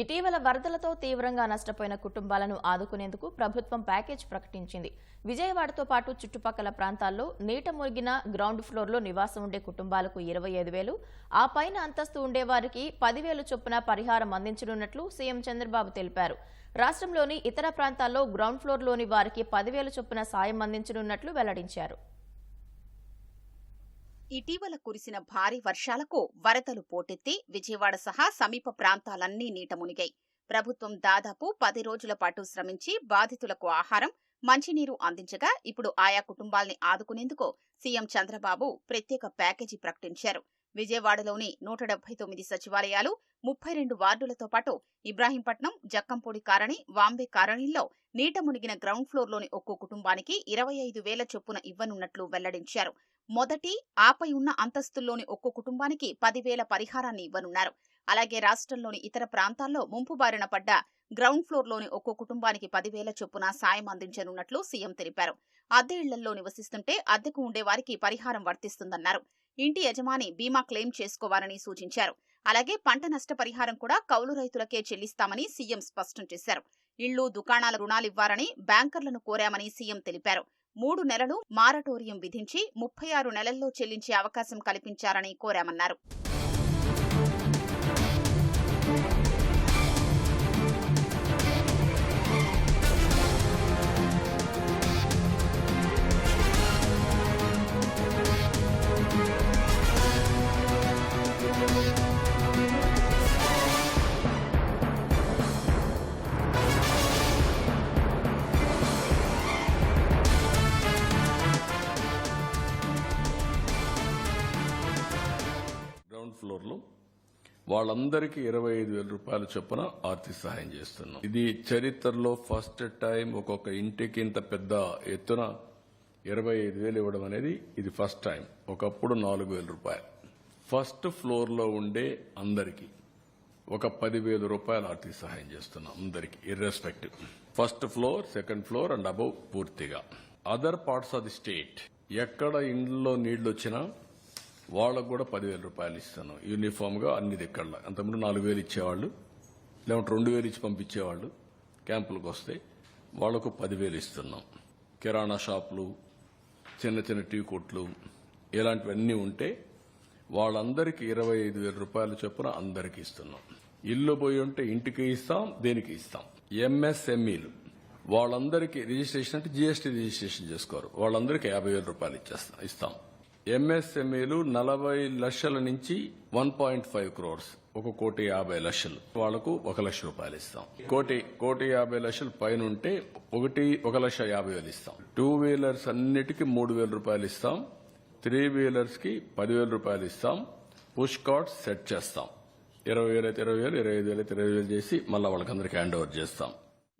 ఇటీవల వరదలతో తీవ్రంగా నష్టపోయిన కుటుంబాలను ఆదుకునేందుకు ప్రభుత్వం ప్యాకేజ్ ప్రకటించింది. విజయవాడతో పాటు చుట్టుపక్కల ప్రాంతాల్లో నీట మురిగిన గ్రౌండ్ ఫ్లోర్లో నివాసం ఉండే కుటుంబాలకు ఇరవై ఐదు వేలు ఆ పైన అంతస్తు ఉండేవారికి పదివేలు చొప్పున పరిహారం అందించనున్నట్లు సీఎం చంద్రబాబు తెలిపారు. రాష్ట్రంలోని ఇతర ప్రాంతాల్లో గ్రౌండ్ ఫ్లోర్లోని వారికి పదివేలు చొప్పున సాయం అందించనున్నట్లు వెల్లడించారు. ఇటీవల కురిసిన భారీ వర్షాలకు వరదలు పోటెత్తి విజయవాడ సహా సమీప ప్రాంతాలన్నీ నీట మునిగాయి. ప్రభుత్వం దాదాపు పది రోజుల పాటు శ్రమించి బాధితులకు ఆహారం మంచినీరు అందించగా ఇప్పుడు ఆయా కుటుంబాల్ని ఆదుకునేందుకు సీఎం చంద్రబాబు ప్రత్యేక ప్యాకేజీ ప్రకటించారు. విజయవాడలోని నూట డెబ్బై తొమ్మిది సచివాలయాలు ముప్పై రెండు వార్డులతో పాటు ఇబ్రాహీంపట్నం జక్కంపూడి కారణి వాంబే కారణిల్లో నీట మునిగిన గ్రౌండ్ ఫ్లోర్లోని ఒక్కో కుటుంబానికి ఇరవై ఐదు వేల చొప్పున ఇవ్వనున్నట్లు వెల్లడించారు. మొదటి ఆపై ఉన్న అంతస్తుల్లోని ఒక్కో కుటుంబానికి పదివేల పరిహారాన్ని ఇవ్వనున్నారు. అలాగే రాష్ట్రంలోని ఇతర ప్రాంతాల్లో ముంపు బారిన పడ్డ గ్రౌండ్ ఫ్లోర్లోని ఒక్కో కుటుంబానికి పదివేల చొప్పున సాయం అందించనున్నట్లు సీఎం తెలిపారు. అద్దె ఇళ్ళలో నివసిస్తుంటే అద్దెకు ఉండేవారికి పరిహారం వర్తిస్తుందన్నారు. ఇంటి యజమాని బీమా క్లెయిమ్ చేసుకోవాలని సూచించారు. అలాగే పంట నష్ట పరిహారం కూడా కౌలు రైతులకే చెల్లిస్తామని సీఎం స్పష్టం చేశారు. ఇళ్ళు దుకాణాల రుణాలివ్వాలని బ్యాంకర్లను కోరామని సీఎం తెలిపారు. మూడు నెలలు మారటోరియం విధించి ముప్పై ఆరు నెలల్లో చెల్లించే అవకాశం కల్పించారని కోరామన్నారు. వాళ్ళందరికీ ఇరవై ఐదు వేల రూపాయల చొప్పున ఆర్థిక సహాయం చేస్తున్నాం. ఇది చరిత్రలో ఫస్ట్ టైం ఒక్కొక్క ఇంటికి ఇంత పెద్ద ఎత్తున ఇరవై ఐదు వేలు ఇవ్వడం అనేది ఇది ఫస్ట్ టైం. ఒకప్పుడు నాలుగు వేల రూపాయలు. ఫస్ట్ ఫ్లోర్లో ఉండే అందరికీ ఒక పదివేల రూపాయల ఆర్థిక సహాయం చేస్తున్నాం అందరికి irrespective first floor second floor and above పూర్తిగా. Other parts of the state ఎక్కడ ఇండ్లో నీళ్ళు వచ్చినా వాళ్ళకు కూడా పదివేల రూపాయలు ఇస్తాను. యూనిఫామ్గా అన్ని దిక్కల అంతకుముందు నాలుగు వేలు ఇచ్చేవాళ్ళు లేకుంటే రెండు వేలు ఇచ్చి పంపించేవాళ్ళు. క్యాంపులకు వస్తే వాళ్ళకు పదివేలు ఇస్తున్నాం. కిరాణా షాపులు చిన్న చిన్న టీ కొట్లు ఇలాంటివన్నీ ఉంటే వాళ్ళందరికీ ఇరవై ఐదు వేల రూపాయల చొప్పున అందరికీ ఇస్తున్నాం. ఇల్లు పోయి ఉంటే ఇంటికి ఇస్తాం దేనికి ఇస్తాం? ఎంఎస్ఎంఈలు. వాళ్ళందరికీ రిజిస్ట్రేషన్ అంటే జీఎస్టీ రిజిస్ట్రేషన్ చేసుకోరు. వాళ్ళందరికీ యాభై వేల రూపాయలు ఇచ్చేస్తాం ఇస్తాం. ఎంఎస్ఎంఈలు నలభై లక్షల నుంచి వన్ పాయింట్ ఫైవ్ క్రోర్స్. ఒక కోటి యాభై లక్షలు. వాళ్ళకు ఒక లక్ష రూపాయలు ఇస్తాం. కోటి కోటి యాభై లక్షలు పైన ఉంటే ఒకటి ఒక లక్ష యాభై వేలు ఇస్తాం. టూ వీలర్స్ అన్నిటికీ మూడు వేల రూపాయలు ఇస్తాం. త్రీ వీలర్స్కి పదివేల రూపాయలు ఇస్తాం. పుష్ కార్డ్స్ సెట్ చేస్తాం. ఇరవై వేలు అయితే ఇరవై వేలు ఇరవై ఐదు వేలు అయితే ఇరవై వేలు చేసి మళ్ళీ వాళ్ళకందరికీ హ్యాండ్ ఓవర్ చేస్తాం.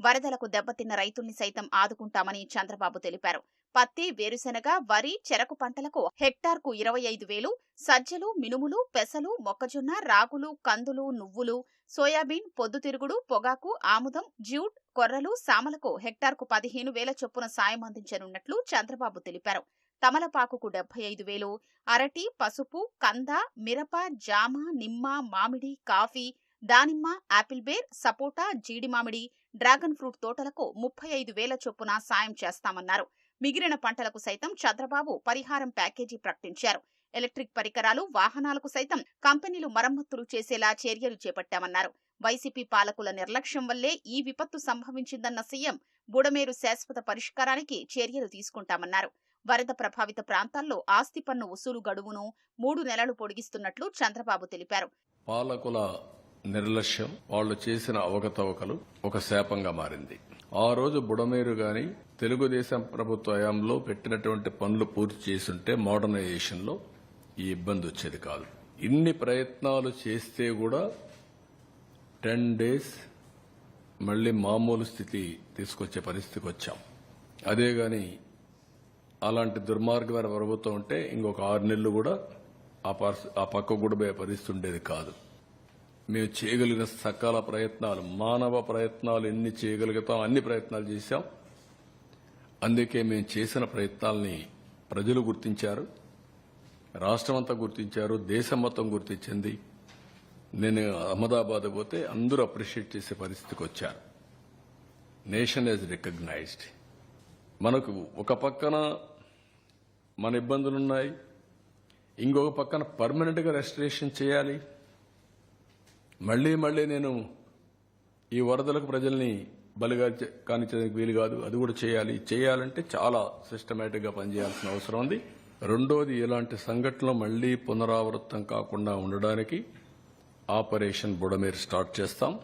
వరదలకు దెబ్బతిన్న రైతుల్ని సైతం ఆదుకుంటామని చంద్రబాబు తెలిపారు. పత్తి వేరుశెనగ వరి చెరకు పంటలకు హెక్టార్కు ఇరవై ఐదు వేలు సజ్జలు మినుములు పెసలు మొక్కజొన్న రాగులు కందులు నువ్వులు సోయాబీన్ పొద్దుతిరుగుడు పొగాకు ఆముదం జ్యూట్ కొర్రలు సామలకు హెక్టార్కు పదిహేను వేల చొప్పున సాయం అందించనున్నట్లు చంద్రబాబు తెలిపారు. తమలపాకుకు డెబ్బై ఐదు వేలు అరటి పసుపు కంద మిరప జామ నిమ్మ మామిడి కాఫీ దానిమ్మ యాపిల్ బేర్ సపోటా జీడి మామిడి డ్రాగన్ ఫ్రూట్ తోటలకు ముప్పై ఐదు వేల చొప్పున సాయం చేస్తామన్నారు. మిగిలిన పంటలకు సైతం చంద్రబాబు పరిహారం ప్యాకేజీ ప్రకటించారు. ఎలక్ట్రిక్ పరికరాలు వాహనాలకు సైతం కంపెనీలు మరమ్మతులు చేసేలా చర్యలు చేపట్టామన్నారు. వైసీపీ పాలకుల నిర్లక్ష్యం వల్లే ఈ విపత్తు సంభవించిందన్న సీఎం బుడమేరు శాశ్వత పరిష్కారానికి చర్యలు తీసుకుంటామన్నారు. వరద ప్రభావిత ప్రాంతాల్లో ఆస్తి పన్ను వసూలు గడువును మూడు నెలలు పొడిగిస్తున్నట్లు చంద్రబాబు తెలిపారు. పాలకుల నిర్లక్ష్యం. వాళ్ళు చేసిన అవకతవకలు ఒక శాపంగా మారింది. ఆ రోజు బుడమేరు గాని తెలుగుదేశం ప్రభుత్వ హయాంలో పెట్టినటువంటి పనులు పూర్తి చేసుంటే మోడర్నైజేషన్లో ఈ ఇబ్బంది వచ్చేది కాదు. ఇన్ని ప్రయత్నాలు చేస్తే కూడా టెన్ డేస్ మళ్ళీ మామూలు స్థితి తీసుకొచ్చే పరిస్థితికి వచ్చాం. అదే గాని అలాంటి దుర్మార్గమైన ప్రభుత్వం ఉంటే ఇంకొక ఆరు నెలలు కూడా ఆ పర్స్- ఆ పక్క కూడా పోయే పరిస్థితి ఉండేది కాదు. మేము చేయగలిగిన సకాల ప్రయత్నాలు మానవ ప్రయత్నాలు ఎన్ని చేయగలుగుతాం అన్ని ప్రయత్నాలు చేశాం. అందుకే మేము చేసిన ప్రయత్నాల్ని ప్రజలు గుర్తించారు రాష్ట్రమంతా గుర్తించారు దేశం మొత్తం గుర్తించింది. నేను అహ్మదాబాద్ పోతే అందరూ అప్రిషియేట్ చేసే పరిస్థితికి వచ్చారు. Nation as recognized. మనకు ఒక పక్కన మన ఇబ్బందులున్నాయి ఇంకొక పక్కన పర్మనెంట్గా రెస్టరేషన్ చేయాలి. మళ్ళీ మళ్ళీ నేను ఈ వరదలకు ప్రజల్ని బలిగా కానిచ్చేందుకు వీలు కాదు. అది కూడా చేయాలి. చేయాలంటే చాలా సిస్టమేటిక్గా పనిచేయాల్సిన అవసరం ఉంది. రెండోది ఇలాంటి సంఘటనలు మళ్ళీ పునరావృతం కాకుండా ఉండడానికి ఆపరేషన్ బుడమేరు స్టార్ట్ చేస్తాం.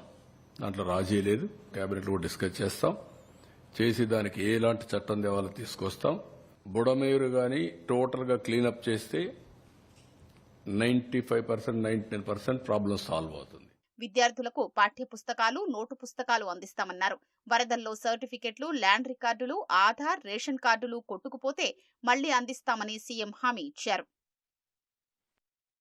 దాంట్లో రాజీ లేదు. కేబినెట్లో కూడా డిస్కస్ చేస్తాం. చేసి దానికి ఎలాంటి చట్టం దేవాలో తీసుకొస్తాం. బుడమేరు కానీ టోటల్గా క్లీనప్ చేస్తే ninety five percent ninety nine percent problem solve అవుతుంది. విద్యార్థులకు పాఠ్య పుస్తకాలు నోటు పుస్తకాలు అందిస్తామన్నారు. వరదల్లో సర్టిఫికెట్లు ల్యాండ్ రికార్డులు ఆధార్ రేషన్ కార్డులు కొట్టుకుపోతే మళ్ళీ అందిస్తామని సీఎం హామీ ఇచ్చారు.